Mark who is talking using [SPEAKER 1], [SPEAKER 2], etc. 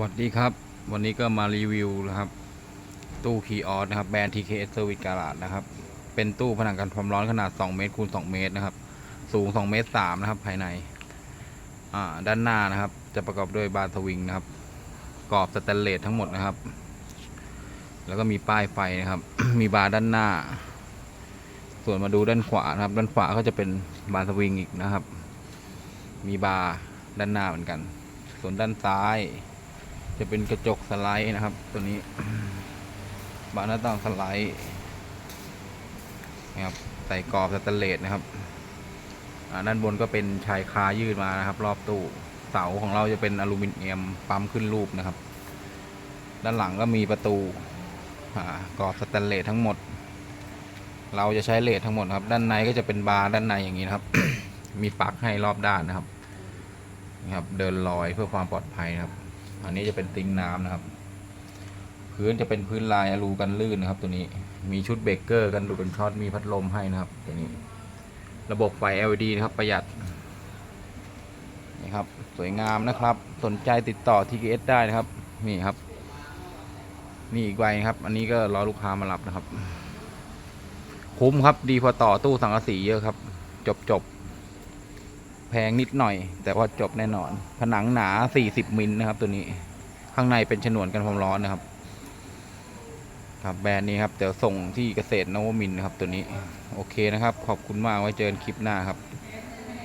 [SPEAKER 1] วัสดีครับ วันนี้ก็มารีวิวนะครับ ตู้คีออสนะครับแบรนด์ TKS Service Garage นะครับ เป็นตู้ผนังกันความร้อนขนาด 2 เมตรคูณ 2 เมตรนะครับ สูง 2 เมตร3นะครับ ภายใน อ่า ด้านหน้านะครับ จะประกอบด้วยบานสวิงนะครับ กรอบสแตนเลสทั้งหมดนะครับ แล้วก็มีป้ายไฟนะครับ มีบาร์ด้านหน้า ส่วนมาดูด้านขวานะครับ ด้านขวาก็จะเป็นบานสวิงอีกนะครับ มีบาร์ด้านหน้าเหมือนกัน ส่วนด้านซ้าย จะเป็นกระจกสไลด์นะครับ ตัวนี้บานหน้าต่างสไลด์นะครับใส่กรอบสแตนเลสนะครับด้านบนก็เป็นชายคายืดมานะครับ รอบตู้เสาของเราจะเป็นอลูมิเนียมปั๊มขึ้นรูปนะครับ ด้านหลังก็มีประตูอ่ากรอบสแตนเลสทั้งหมด เราจะใช้เลสทั้งหมดครับ ด้านในก็จะเป็นบาร์ด้านในอย่างนี้นะครับ มีปลั๊กให้รอบด้านนะครับนะครับ เดินลอยเพื่อความปลอดภัยนะครับ อันนี้จะเป็นติงน้ำนะครับ พื้นจะเป็นพื้นลายอลูกันลื่นนะครับ ตัวนี้มีชุดเบรกเกอร์กันดูเป็นช็อตมีพัดลมให้นะครับ ตัวนี้ ระบบไฟ LED นะครับประหยัดนี่ครับสวยงามนะครับ สนใจติดต่อ TKS ได้นะครับ นี่ครับ นี่อีกใบครับ อันนี้ก็รอลูกค้ามารับนะครับ คุ้มครับดีพอต่อตู้สังกะสีเยอะครับ จบจบ พงนิดหน่อย แต่ว่าจบแน่นอน ผนังหนา 40 มิลนะครับ ตัวนี้ข้างในเป็นฉนวนกันความร้อนนะครับ ครับแบรนด์นี้ครับเดี๋ยวส่งที่เกษตรนวมินนะครับ ตัวนี้ โอเคนะครับ ขอบคุณมากไว้เจอกันคลิปหน้าครับ